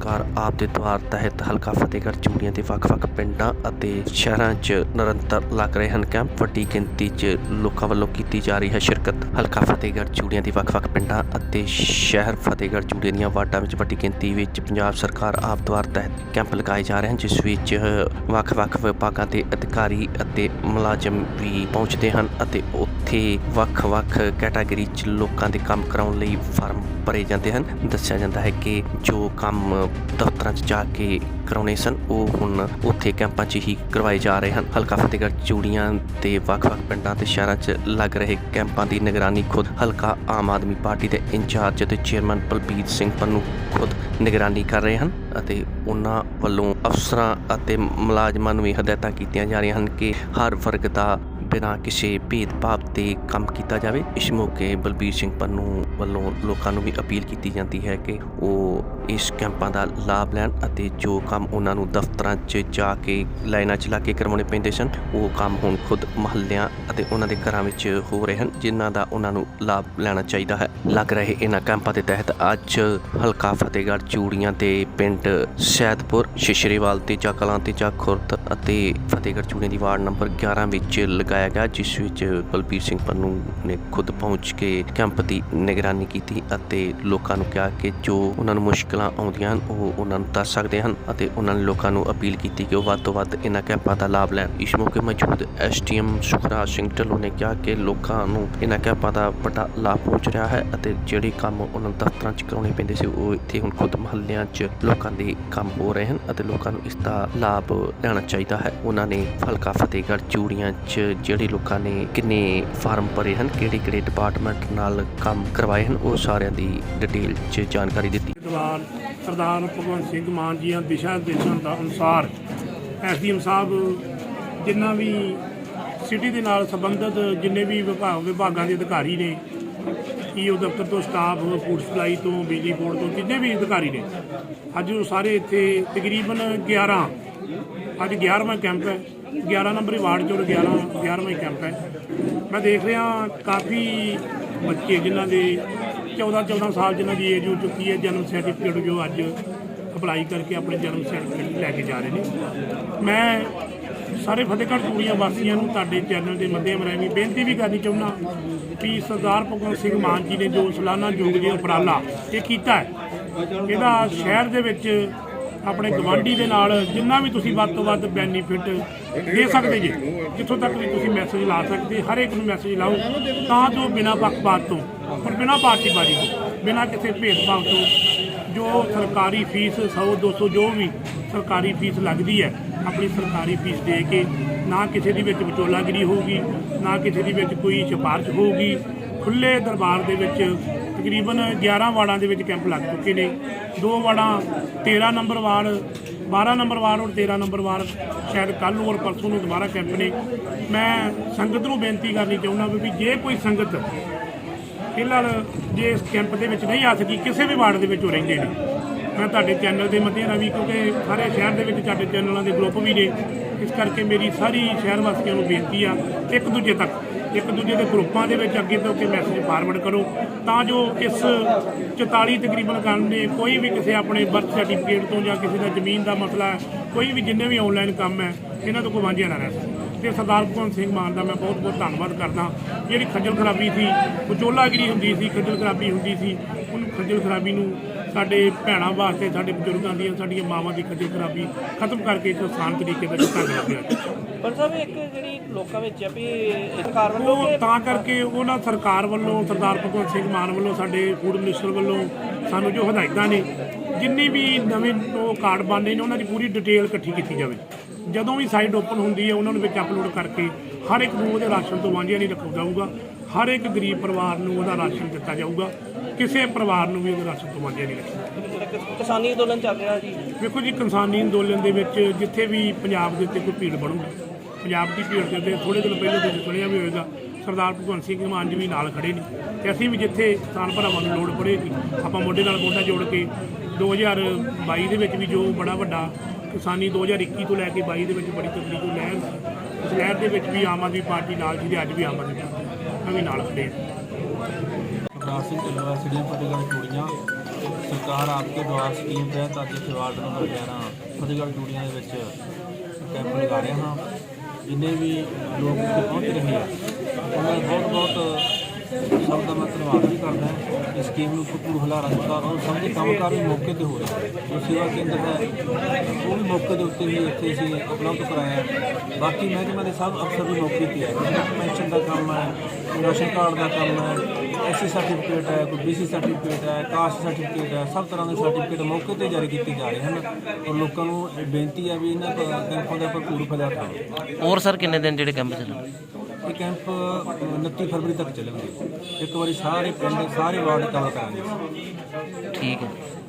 ਸਰਕਾਰ ਆਪ ਦੇ ਦੁਆਰ ਤਹਿਤ ਹਲਕਾ ਫਤਿਹਗੜ੍ਹ, ਚੂੜੀਆਂ ਦੇ ਵੱਖ-ਵੱਖ ਪਿੰਡਾਂ ਅਤੇ ਸ਼ਹਿਰਾਂ 'ਚ ਨਿਰੰਤਰ ਲੱਗ ਰਹੇ ਹਨ ਕੈਂਪ। ਵੱਡੀ ਗਿਣਤੀ 'ਚ ਲੋਕਾਂ ਵੱਲੋਂ ਕੀਤੀ ਜਾ ਰਹੀ ਹੈ ਸ਼ਿਰਕਤ। ਹਲਕਾ ਫਤਿਹਗੜ੍ਹ, ਚੂੜੀਆਂ ਦੇ ਵੱਖ-ਵੱਖ ਪਿੰਡਾਂ ਅਤੇ ਸ਼ਹਿਰ ਫਤਿਹਗੜ੍ਹ, ਚੂੜੀਆਂ ਦੀਆਂ ਵਾਰਡਾਂ ਵਿੱਚ ਵੱਡੀ ਗਿਣਤੀ ਵਿੱਚ ਪੰਜਾਬ ਸਰਕਾਰ ਆਪ ਦੁਆਰ ਤਹਿਤ ਕੈਂਪ ਲਗਾਏ ਜਾ ਰਹੇ ਹਨ, ਜਿਸ ਵਿੱਚ ਵੱਖ-ਵੱਖ ਵਿਭਾਗਾਂ ਦੇ ਅਧਿਕਾਰੀ ਅਤੇ ਮੁਲਾਜ਼ਮ ਵੀ ਪਹੁੰਚਦੇ ਹਨ ਅਤੇ ਉੱਥੇ ਵੱਖ-ਵੱਖ ਕੈਟਾਗਰੀ 'ਚ ਲੋਕਾਂ ਦੇ ਕੰਮ ਕਰਾਉਣ ਲਈ ਫਾਰਮ ਭਰੇ ਜਾਂਦੇ ਹਨ। ਦੱਸਿਆ ਜਾਂਦਾ ਹੈ ਕਿ ਜੋ ਕੰਮ ਦਫ਼ਤਰਾਂ 'ਚ ਜਾ ਕੇ ਕਰਾਉਣੇ ਸਨ। ਉਹ ਹੁਣ ਉੱਥੇ ਕੈਂਪਾਂ 'ਚ ਹੀ ਕਰਵਾਏ ਜਾ ਰਹੇ ਹਨ। ਹਲਕਾ ਫਤਿਹਗੜ੍ਹ, ਚੂੜੀਆਂ ਤੇ ਵੱਖ-ਵੱਖ ਪਿੰਡਾਂ ਤੇ ਸ਼ਹਿਰਾਂ 'ਚ ਲੱਗ ਰਹੇ ਕੈਂਪਾਂ ਦੀ ਨਿਗਰਾਨੀ ਖੁਦ ਹਲਕਾ ਆਮ ਆਦਮੀ ਪਾਰਟੀ ਦੇ ਇੰਚਾਰਜ ਅਤੇ ਚੇਅਰਮੈਨ ਬਲਬੀਰ ਸਿੰਘ ਪੰਨੂ ਖੁਦ ਨਿਗਰਾਨੀ ਕਰ ਰਹੇ ਹਨ ਅਤੇ ਉਹਨਾਂ ਵੱਲੋਂ ਅਫਸਰਾਂ ਅਤੇ ਮੁਲਾਜ਼ਮਾਂ ਨੂੰ ਵੀ ਹਦਾਇਤਾਂ ਕੀਤੀਆਂ ਜਾ ਰਹੀਆਂ ਹਨ ਕਿ ਹਰ ਵਰਗ ਦਾ ਬਿਨਾਂ ਕਿਸੇ ਭੇਦਭਾਵ 'ਤੇ ਕੰਮ ਕੀਤਾ ਜਾਵੇ, ਇਸ ਮੌਕੇ ਬਲਬੀਰ ਸਿੰਘ ਪੰਨੂ ਵੱਲੋਂ ਲੋਕਾਂ ਨੂੰ ਵੀ ਅਪੀਲ ਕੀਤੀ ਜਾਂਦੀ ਹੈ ਕਿ ਉਹ ਇਸ ਕੈਂਪਾਂ ਦਾ ਲਾਭ ਲੈਣ ਅਤੇ ਜੋ ਕੰਮ ਉਹਨਾਂ ਨੂੰ ਦਫ਼ਤਰਾਂ 'ਚ ਜਾ ਕੇ ਲਾਈਨਾਂ 'ਚ ਲਾ ਕੇ ਕਰਵਾਉਣੇ ਪੈਂਦੇ ਸਨ, ਉਹ ਕੰਮ ਹੁਣ ਖੁਦ ਮਹੱਲਿਆਂ ਅਤੇ ਉਹਨਾਂ ਦੇ ਘਰਾਂ ਵਿੱਚ ਹੋ ਰਹੇ ਹਨ, ਜਿਨ੍ਹਾਂ ਦਾ ਉਹਨਾਂ ਨੂੰ ਲਾਭ ਲੈਣਾ ਚਾਹੀਦਾ ਹੈ। ਲੱਗ ਰਹੇ ਇਹਨਾਂ ਕੈਂਪਾਂ ਦੇ ਤਹਿਤ ਅੱਜ ਹਲਕਾ ਫਤਿਹਗੜ੍ਹ ਚੂੜੀਆਂ ਦੇ ਪਿੰਡ ਸੈਦਪੁਰ, ਸ਼ਿਸ਼ਰੇਵਾਲ ਤੇ ਕਲਾਂ ਤੇ ਖੁਰਦ ਅਤੇ ਫਤਿਹਗੜ੍ਹ ਚੂੜੀਆਂ ਦੀ ਵਾਰਡ ਨੰਬਰ 11 ਵਿੱਚ ਲਗਾਇਆ ਗਿਆ ਜਿਸ ਵਿੱਚ ਬਲਬੀਰ ਸਿੰਘ ਪੰਨੂ ਨੇ ਖੁਦ ਪਹੁੰਚ ਕੇ ਕੈਂਪ ਦੀ ਨਿਗਰਾਨੀ ਕੀਤੀ ਅਤੇ ਲੋਕਾਂ ਨੂੰ ਕਿਹਾ ਕਿ ਜੋ ਉਹਨਾਂ ਨੂੰ ਮੁਸ਼ਕਲਾਂ ਆਉਂਦੀਆਂ ਹਨ, ਉਹ ਉਹਨਾਂ ਨੂੰ ਦੱਸ ਸਕਦੇ ਹਨ ਅਤੇ ਉਹਨਾਂ ਨੇ ਲੋਕਾਂ ਨੂੰ ਅਪੀਲ ਕੀਤੀ ਕਿ ਉਹ ਵੱਧ ਤੋਂ ਵੱਧ ਇਹਨਾਂ ਕੈਂਪਾਂ ਦਾ ਲਾਭ ਲੈਣ। ਇਸ ਮੌਕੇ ਮੌਜੂਦ ਐਸਟੀਐਮ ਸੁਖਰਾਜ ਸਿੰਘ ਢੱਲੋਂ ਨੇ ਕਿਹਾ ਕਿ ਲੋਕਾਂ ਨੂੰ ਇਹਨਾਂ ਕੈਂਪਾਂ ਦਾ ਵੱਡਾ ਲਾਭ ਪਹੁੰਚ ਰਿਹਾ ਹੈ ਅਤੇ ਜਿਹੜੇ ਕੰਮ ਉਹਨਾਂ ਨੂੰ ਦਫ਼ਤਰਾਂ 'ਚ ਕਰਾਉਣੇ ਪੈਂਦੇ ਸੀ, ਉਹ ਇੱਥੇ ਹੁਣ ਖੁਦ ਮਹੱਲਿਆਂ 'ਚ ਲੋਕਾਂ ਦੇ ਕੰਮ ਹੋ ਰਹੇ ਹਨ ਅਤੇ ਲੋਕਾਂ ਨੂੰ ਇਸ ਦਾ ਲਾਭ ਲੈਣਾ ਚਾਹੀਦਾ ਹੈ। ਉਹਨਾਂ ਨੇ ਫਲਕਾ ਫਤਿਹਗੜ੍ਹ, ਚੂੜੀਆਂ 'ਚ ਜਿਹੜੇ ਲੋਕਾਂ ਨੇ ਕਿੰਨੇ ਫਾਰਮ ਭਰੇ ਹਨ ਕਿਹੜੇ ਕਿਹੜੇ ਡਿਪਾਰਟਮੈਂਟ ਨਾਲ ਕੰਮ ਕਰਵਾਏ ਹਨ, ਉਹ ਸਾਰਿਆਂ ਦੀ ਡਿਟੇਲ 'ਚ ਜਾਣਕਾਰੀ ਦਿੱਤੀ। ਵਿਦਵਾਨ ਸਰਦਾਰ ਭਗਵੰਤ ਸਿੰਘ ਮਾਨ ਜੀਆਂ ਦਿਸ਼ਾ ਨਿਰਦੇਸ਼ਾਂ ਦਾ ਅਨੁਸਾਰ ਐਸਡੀਐਮ ਸਾਹਿਬ ਜਿੰਨਾ ਵੀ ਸਿਟੀ ਦੇ ਨਾਲ ਸੰਬੰਧਿਤ ਜਿੰਨੇ ਵੀ ਵਿਭਾਗ, ਵਿਭਾਗਾਂ ਦੇ ਅਧਿਕਾਰੀ ਨੇ ਈਓ ਦਫ਼ਤਰ ਤੋਂ ਸਟਾਫ ਫੂਡ ਸਪਲਾਈ ਤੋਂ, ਬਿਜਲੀ ਬੋਰਡ ਤੋਂ, ਜਿੰਨੇ ਵੀ ਅਧਿਕਾਰੀ ਨੇ, ਅੱਜ ਉਹ ਸਾਰੇ ਇੱਥੇ ਤਕਰੀਬਨ 11 ਅੱਜ 11ਵਾਂ ਕੈਂਪ ਹੈ। 11 ਨੰਬਰ ਵਾਰਡ ਚੋਂ 11 11ਵਾਂ ਕੈਂਪ ਹੈ। ਮੈਂ ਦੇਖ ਰਿਹਾ ਕਾਫੀ ਬੱਚੇ ਜਿਨ੍ਹਾਂ ਦੇ 14 14 ਸਾਲ ਜਿਨ੍ਹਾਂ ਦੀ ਏਜ ਹੋ ਚੁੱਕੀ ਹੈ, ਜਨਮ ਸਰਟੀਫਿਕੇਟ ਜੋ ਅੱਜ ਅਪਲਾਈ ਕਰਕੇ ਆਪਣੇ ਜਨਮ ਸਰਟੀਫਿਕੇਟ ਲੈ ਕੇ ਜਾ ਰਹੇ ਨੇ। ਮੈਂ ਸਾਰੇ ਫਤਿਹਗੜ੍ਹ ਚੂੜੀਆਂ ਵਾਸੀਆਂ ਨੂੰ ਤੁਹਾਡੇ ਚੈਨਲ ਦੇ ਮਾਧਿਅਮ ਰਾਹੀਂ ਬੇਨਤੀ ਵੀ ਕਰਨੀ ਚਾਹੁੰਦਾ ਕਿ ਸਰਦਾਰ ਭਗਵੰਤ ਸਿੰਘ ਮਾਨ ਜੀ ਨੇ ਜੋ ਸਲਾਨਾ ਯੋਗ ਦੇ ਉਪਰਾਲਾ ਇਹ ਕੀਤਾ ਹੈ, ਇਹਦਾ ਸ਼ਹਿਰ ਦੇ ਵਿੱਚ ਆਪਣੇ ਗਵਾਂਢੀ ਦੇ ਨਾਲ ਜਿੰਨਾ ਵੀ ਤੁਸੀਂ ਵੱਧ ਤੋਂ ਵੱਧ ਬੈਨੀਫਿਟ ਦੇ ਸਕਦੇ ਜੇ, ਜਿੱਥੋਂ ਤੱਕ ਵੀ ਤੁਸੀਂ ਮੈਸੇਜ ਲਾ ਸਕਦੇ, ਹਰ ਇੱਕ ਨੂੰ ਮੈਸੇਜ ਲਾਓ, ਤਾਂ ਜੋ ਬਿਨਾਂ ਪੱਖਪਾਤ ਤੋਂ ਪਰ ਬਿਨਾਂ ਪਾਰਟੀਬਾਜ਼ੀ ਤੋਂ, ਬਿਨਾਂ ਕਿਸੇ ਭੇਦਭਾਵ ਤੋਂ, ਜੋ ਸਰਕਾਰੀ ਫੀਸ 100 200 ਜੋ ਵੀ ਸਰਕਾਰੀ ਫੀਸ ਲੱਗਦੀ ਹੈ, ਆਪਣੀ ਸਰਕਾਰੀ ਫੀਸ ਦੇ ਕੇ ਨਾ ਕਿਸੇ ਦੀ ਵਿੱਚ ਵਿਚੋਲਾਗਿਰੀ ਹੋਊਗੀ, ਨਾ ਕਿਸੇ ਦੀ ਵਿੱਚ ਕੋਈ ਸਿਫਾਰਿਸ਼ ਹੋਊਗੀ ਖੁੱਲੇ ਦਰਬਾਰ ਦੇ ਵਿੱਚ ਤਕਰੀਬਨ 11 ਵਾਰਡਾਂ ਦੇ ਵਿੱਚ ਕੈਂਪ ਲੱਗ ਚੁੱਕੇ ਨੇ। ਦੋ ਵਾਰਡਾਂ 13 ਨੰਬਰ ਵਾਰਡ 12 ਨੰਬਰ ਵਾਰਡ ਔਰ 13 ਨੰਬਰ ਵਾਰਡ ਸ਼ਾਇਦ ਕੱਲ੍ਹ ਨੂੰ ਔਰ ਪਰਸੋਂ ਨੂੰ ਦੁਬਾਰਾ ਕੈਂਪ ਨੇ। ਮੈਂ ਸੰਗਤ ਨੂੰ ਬੇਨਤੀ ਕਰਨੀ ਚਾਹੁੰਦਾ ਵੀ ਜੇ ਕੋਈ ਸੰਗਤ ਫਿਲਹਾਲ ਜੇ ਇਸ ਕੈਂਪ ਦੇ ਵਿੱਚ ਨਹੀਂ ਆ ਸਕੀ, ਕਿਸੇ ਵੀ ਵਾਰਡ ਦੇ ਵਿੱਚ ਉਹ ਰਹਿੰਦੇ ਨੇ। ਮੈਂ ਤੁਹਾਡੇ ਚੈਨਲ ਦੇ ਮਾਧਿਅਮ ਰਾਹੀਂ ਕਿਉਂਕਿ ਸਾਰੇ ਸ਼ਹਿਰ ਦੇ ਵਿੱਚ ਤੁਹਾਡੇ ਚੈਨਲਾਂ ਦੇ ਗਰੁੱਪ ਵੀ ਨੇ। ਇਸ ਕਰਕੇ ਮੇਰੀ ਸਾਰੀ ਸ਼ਹਿਰ ਵਾਸੀਆਂ ਨੂੰ ਬੇਨਤੀ ਆ, ਇੱਕ ਦੂਜੇ ਤੱਕ ਇੱਕ ਦੂਜੇ ਦੇ ਗਰੁੱਪਾਂ ਦੇ ਵਿੱਚ ਅੱਗੇ ਤੋਂ ਅੱਗੇ ਮੈਸੇਜ ਫਾਰਵਰਡ ਕਰੋ ਤਾਂ ਜੋ ਇਸ 44 ਤਕਰੀਬਨ ਕੰਮ ਨੇ ਕੋਈ ਵੀ ਕਿਸੇ ਆਪਣੇ ਬਰਥ ਸਰਟੀਫਿਕੇਟ ਤੋਂ ਜਾਂ ਕਿਸੇ ਦਾ ਜ਼ਮੀਨ ਦਾ ਮਸਲਾ ਹੈ, ਕੋਈ ਵੀ ਜਿੰਨੇ ਵੀ ਆਨਲਾਈਨ ਕੰਮ ਹੈ ਇਹਨਾਂ ਤੋਂ ਕੋਈ ਵਾਂਝਿਆ ਨਾ ਰਹਿ ਸਕੇ। ਤੇ ਸਰਦਾਰ ਭਗਵੰਤ ਸਿੰਘ ਮਾਨ ਦਾ ਮੈਂ ਬਹੁਤ ਬਹੁਤ ਧੰਨਵਾਦ ਕਰਦਾ ਜਿਹੜੀ ਖੱਜਲ ਖਰਾਬੀ ਸੀ ਵਿਚੋਲਾਗਿਰੀ ਹੁੰਦੀ ਸੀ ਖੱਜਲ ਖਰਾਬੀ ਹੁੰਦੀ ਸੀ ਉਹਨੂੰ ਖੱਜਲ ਖਰਾਬੀ ਨੂੰ ਸਾਡੇ ਭੈਣਾਂ ਵਾਸਤੇ ਸਾਡੇ ਬਜ਼ੁਰਗਾਂ ਦੀਆਂ ਸਾਡੀਆਂ ਮਾਵਾਂ ਦੀ ਖੱਜਲ ਖਰਾਬੀ ਖਤਮ ਕਰਕੇ ਇੱਕ ਆਸਾਨ ਤਰੀਕੇ ਦਾ ਢੰਗ ਲੱਭਿਆ ਪਰ ਸਾਹਿਬ ਇੱਕ ਜਿਹੜੀ ਲੋਕਾਂ ਵਿੱਚ ਆ ਵੀ ਸਰਕਾਰ ਵੱਲੋਂ ਤਾਂ ਕਰਕੇ ਉਹਨਾਂ ਸਰਕਾਰ ਵੱਲੋਂ ਸਰਦਾਰ ਭਗਵੰਤ ਸਿੰਘ ਮਾਨ ਵੱਲੋਂ ਸਾਡੇ ਫੂਡ ਮਿਨਿਸਟਰ ਵੱਲੋਂ ਸਾਨੂੰ ਜੋ ਹਦਾਇਤਾਂ ਨੇ ਜਿੰਨੀ ਵੀ ਨਵੇਂ ਉਹ ਕਾਰਡ ਬਣਦੇ ਨੇ ਉਹਨਾਂ ਦੀ ਪੂਰੀ ਡਿਟੇਲ ਇਕੱਠੀ ਕੀਤੀ ਜਾਵੇ। ਜਦੋਂ ਵੀ ਸਾਈਟ ਓਪਨ ਹੁੰਦੀ ਹੈ ਉਹਨਾਂ ਨੂੰ ਵਿੱਚ ਅਪਲੋਡ ਕਰਕੇ ਹਰ ਇੱਕ ਨੂੰ ਉਹਦੇ ਰਾਸ਼ਨ ਤੋਂ ਵਾਂਝਿਆ ਨਹੀਂ ਰੱਖਿਆ ਜਾਊਗਾ। ਹਰ ਇੱਕ ਗਰੀਬ ਪਰਿਵਾਰ ਨੂੰ ਉਹਦਾ ਰਾਸ਼ਨ ਦਿੱਤਾ ਜਾਊਗਾ। ਕਿਸੇ ਪਰਿਵਾਰ ਨੂੰ ਵੀ ਉਹਦੇ ਰਾਸ਼ਨ ਤੋਂ ਵਾਂਝਿਆ ਨਹੀਂ ਕਿ ਕਿਸਾਨੀ ਅੰਦੋਲਨ ਚੱਲ ਰਿਹਾ ਜੀ। ਵੇਖੋ ਜੀ ਕਿਸਾਨੀ ਅੰਦੋਲਨ ਦੇ ਵਿੱਚ ਜਿੱਥੇ ਵੀ ਪੰਜਾਬ ਦੇ ਉੱਤੇ ਕੋਈ ਭੀੜ ਬਣੂਗੀ ਪੰਜਾਬ ਦੀ ਭੀੜ ਦੇ ਉੱਤੇ ਥੋੜੇ ਦਿਨ ਪਹਿਲਾਂ ਤੁਸੀਂ ਸੁਣਿਆ ਵੀ ਹੋਵੇਗਾ ਸਰਦਾਰ ਭਗਵੰਤ ਸਿੰਘ ਮਾਨ ਜੀ ਵੀ ਨਾਲ ਖੜੇ ਨੇ ਤੇ ਅਸੀਂ ਵੀ ਜਿੱਥੇ ਕਿਸਾਨ ਭਰਾਵਾਂ ਨੂੰ ਲੋੜ ਪੜੇਗੀ ਆਪਾਂ ਮੋਢੇ ਨਾਲ ਮੋਢਾ ਜੋੜ ਕੇ 2022 ਦੇ ਵਿੱਚ ਵੀ ਜੋ ਬੜਾ ਵੱਡਾ ਕਿਸਾਨੀ 2021 ਤੋਂ ਲੈ ਕੇ 22 ਦੇ ਵਿੱਚ ਬੜੀ ਤਕੜੀ ਕੋਈ ਲਹਿਰ ਉਸ ਲਹਿਰ ਦੇ ਵਿੱਚ ਵੀ ਆਮ ਆਦਮੀ ਪਾਰਟੀ ਨਾਲ ਸੀ ਤੇ ਅੱਜ ਵੀ ਆਮ ਆਦਮੀ ਪਾਰਟੀ ਅਸੀਂ ਨਾਲ ਖੜੇ ਹਾਂ ਸਿੰਘ ਢਿੱਲੋਂ ਸਿੜੀਆਂ ਫਤਿਹਗੜ੍ਹ ਚੂੜੀਆਂ। ਸਰਕਾਰ ਆਪਕੇ ਦੁਆਰ ਸਕੀਮ ਤਹਿਤ ਅੱਜ ਇੱਥੇ ਵਾਰਡ ਨੰਬਰ 11 ਫਤਿਹਗੜ੍ਹ ਚੂੜੀਆਂ ਦੇ ਵਿੱਚ ਕੈਂਪ ਲਗਾ ਰਹੇ ਹਾਂ। ਜਿੰਨੇ ਵੀ ਲੋਕ ਇੱਥੇ ਪਹੁੰਚ ਰਹੇ ਆ, ਉਹਨਾਂ ਦਾ ਬਹੁਤ ਬਹੁਤ ਸਭ ਦਾ ਮੈਂ ਧੰਨਵਾਦ ਵੀ ਕਰਦਾ ਇਸ ਸਕੀਮ ਨੂੰ ਭਰਪੂਰ ਹੁਲਾਰਾ ਦਿੱਤਾ ਔਰ ਸਭ ਦੇ ਕੰਮਕਾਰ ਵੀ ਮੌਕੇ ਤੇ ਹੋ ਰਹੇ ਜੋ ਸੇਵਾ ਕੇਂਦਰ ਹੈ, ਉਹ ਵੀ ਮੌਕੇ ਦੇ ਉੱਤੇ ਹੀ ਇੱਥੇ ਅਸੀਂ ਉਪਲਬਧ ਕਰਾਇਆ ਬਾਕੀ ਮਹਿਕਮੇ ਦੇ ਸਭ ਅਫਸਰ ਵੀ ਮੌਕੇ ਤੇ ਹੈ। ਪੈਨਸ਼ਨ ਦਾ ਕੰਮ ਹੈ ਕੋਈ ਰਾਸ਼ਨ ਕਾਰਡ ਦਾ ਕੰਮ ਹੈ ਐਸਸੀ ਸਰਟੀਫਿਕੇਟ ਹੈ, ਕੋਈ ਬੀਸੀ ਸਰਟੀਫਿਕੇਟ ਹੈ ਕਾਸਟ ਸਰਟੀਫਿਕੇਟ ਹੈ, ਸਭ ਤਰ੍ਹਾਂ ਦੇ ਸਰਟੀਫਿਕੇਟ ਮੌਕੇ ਤੇ ਜਾਰੀ ਕੀਤੇ ਜਾ ਰਹੇ ਹਨ। ਔਰ ਲੋਕਾਂ ਨੂੰ ਬੇਨਤੀ ਹੈ ਵੀ ਇਹਨਾਂ ਕੈਂਪਾਂ ਦਾ ਭਰਪੂਰ ਫਾਇਦਾ ਉਠਾਓ ਹੋਰ ਸਰ ਕਿੰਨੇ ਦਿਨ ਜਿਹੜੇ ਕੈਂਪ ਚੱਲਣ ਇਹ ਕੈਂਪ 29 ਫਰਵਰੀ ਤੱਕ ਚੱਲਣਗੇ। ਇੱਕ ਵਾਰੀ ਸਾਰੇ ਪਿੰਡ, ਸਾਰੇ ਵਾਰਡ ਕਵਰ ਕਰਾਂਗੇ। ਠੀਕ ਹੈ।